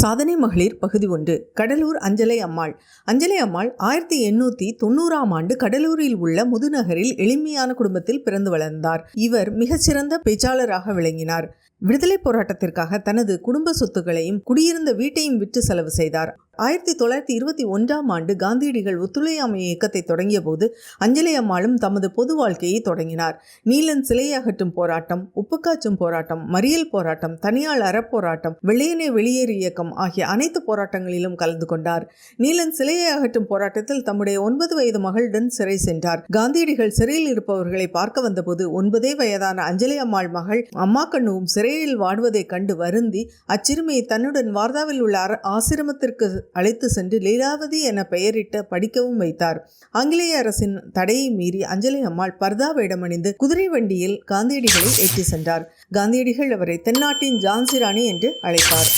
சாதனை மகளிர் பகுதி ஒன்று கடலூர் அஞ்சலை அம்மாள். அஞ்சலை அம்மாள் ஆயிரத்தி எண்ணூற்றி தொண்ணூறாம் ஆண்டு கடலூரில் உள்ள முதுநகரில் எளிமையான குடும்பத்தில் பிறந்து வளர்ந்தார். இவர் மிகச்சிறந்த பேச்சாளராக விளங்கினார். விடுதலை போராட்டத்திற்காக தனது குடும்ப சொத்துக்களையும் குடியிருந்த வீட்டையும் விற்று செலவு செய்தார். ஆயிரத்தி தொள்ளாயிரத்தி இருபத்தி ஒன்றாம் ஆண்டு காந்தியடிகள் ஒத்துழையாமை இயக்கத்தை தொடங்கிய போது அஞ்சலி அம்மாளும் தமது பொது வாழ்க்கையை தொடங்கினார். நீலன் சிலை அகற்றும் போராட்டம் உப்புக்காச்சும் போராட்டம் மறியல் போராட்டம் தனியாள் அறப்போராட்டம் வெள்ளையனே வெளியேறு இயக்கம் ஆகிய அனைத்து போராட்டங்களிலும் கலந்து கொண்டார். நீலன் சிலையை அகற்றும் போராட்டத்தில் தம்முடைய ஒன்பது வயது மகளுடன் சிறை சென்றார். காந்தியடிகள் சிறையில் இருப்பவர்களை பார்க்க வந்தபோது ஒன்பதே வயதான அஞ்சலி அம்மாள் மகள் அம்மா கண்ணுவும் சிறையில் வாடுவதைக் கண்டு வருந்தி அச்சிறுமியை தன்னுடன் வார்தாவில் உள்ள அர- ஆசிரமத்திற்கு அழைத்து சென்று லீலாவதி என பெயரிட்ட படிக்கவும் வைத்தார். ஆங்கிலேய அரசின் தடையை மீறி அஞ்சலி அம்மாள் பர்தா வேடமணிந்து குதிரை வண்டியில் காந்தியடிகளை ஏற்றி சென்றார். காந்தியடிகள் அவரை தென்னாட்டின் ஜான்சி ராணி என்று அழைத்தார்.